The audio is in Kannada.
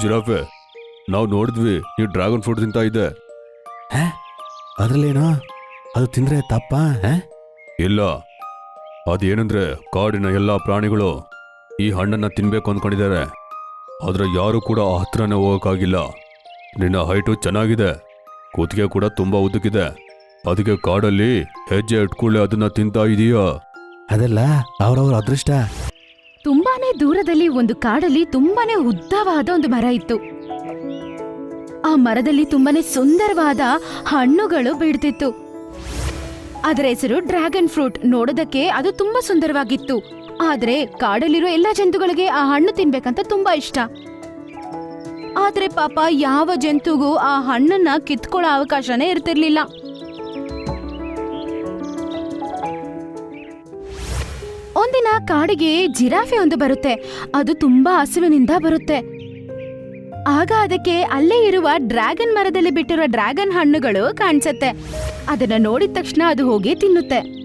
ಜಿರಾಫೆ ನಾವು ನೋಡಿದ್ವಿ ನೀವು ಡ್ರ್ಯಾಗನ್ ಫ್ರೂಟ್ ತಿಂತಾ ಇದ್ದೆ ಅದ್ರಲ್ಲೇನೋ? ಅದು ತಿಂದ್ರೆ ತಪ್ಪ ಇಲ್ಲ. ಅದೇನಂದ್ರೆ ಕಾಡಿನ ಎಲ್ಲಾ ಪ್ರಾಣಿಗಳು ಈ ಹಣ್ಣನ್ನ ತಿನ್ಬೇಕು ಅಂದ್ಕೊಂಡಿದ್ದಾರೆ ಆದ್ರೆ ಯಾರು ಕೂಡ ಆ ಹತ್ರನೇ ಹೋಗಕ್ಕಾಗಿಲ್ಲ. ನಿನ್ನ ಹೈಟು ಚೆನ್ನಾಗಿದೆ. ಕೂತಿಗೆ ಕೂಡ ತುಂಬಾ ಉದುಕಿದೆ ಅದಕ್ಕೆ ಕಾಡಲ್ಲಿ ಹೆಜ್ಜೆ ಇಟ್ಕೊಳ್ಳೆ ಅದನ್ನ ತಿಂತಾ ಇದೀಯಾ? ಅದೆಲ್ಲ ಅವ್ರವ್ರ ಅದೃಷ್ಟ. ತುಂಬಾನೇ ದೂರದಲ್ಲಿ ಒಂದು ಕಾಡಲ್ಲಿ ತುಂಬಾನೇ ಉದ್ದವಾದ ಒಂದು ಮರ ಇತ್ತು. ಆ ಮರದಲ್ಲಿ ತುಂಬಾನೇ ಸುಂದರವಾದ ಹಣ್ಣುಗಳು ಬಿಡ್ತಿತ್ತು ಅದರ ಹೆಸರು ಡ್ರ್ಯಾಗನ್ ಫ್ರೂಟ್. ನೋಡೋದಕ್ಕೆ ಅದು ತುಂಬಾ ಸುಂದರವಾಗಿತ್ತು. ಆದ್ರೆ ಕಾಡಲ್ಲಿರೋ ಎಲ್ಲಾ ಜಂತುಗಳಿಗೆ ಆ ಹಣ್ಣು ತಿನ್ಬೇಕಂತ ತುಂಬಾ ಇಷ್ಟ. ಆದ್ರೆ ಪಾಪ ಯಾವ ಜಂತುಗೂ ಆ ಹಣ್ಣನ್ನ ಕಿತ್ಕೊಳ್ಳೋ ಅವಕಾಶನೇ ಇರ್ತಿರ್ಲಿಲ್ಲ. ಒಂದಿನ ಕಾಡಿಗೆ ಜಿರಾಫೆ ಒಂದು ಬರುತ್ತೆ. ಅದು ತುಂಬಾ ಹಸುವಿನಿಂದ ಬರುತ್ತೆ. ಆಗ ಅದಕ್ಕೆ ಅಲ್ಲೇ ಇರುವ ಡ್ರ್ಯಾಗನ್ ಮರದಲ್ಲಿ ಬಿಟ್ಟಿರುವ ಡ್ರ್ಯಾಗನ್ ಹಣ್ಣುಗಳು ಕಾಣಿಸುತ್ತೆ. ಅದನ್ನ ನೋಡಿದ ತಕ್ಷಣ ಅದು ಹೋಗಿ ತಿನ್ನುತ್ತೆ.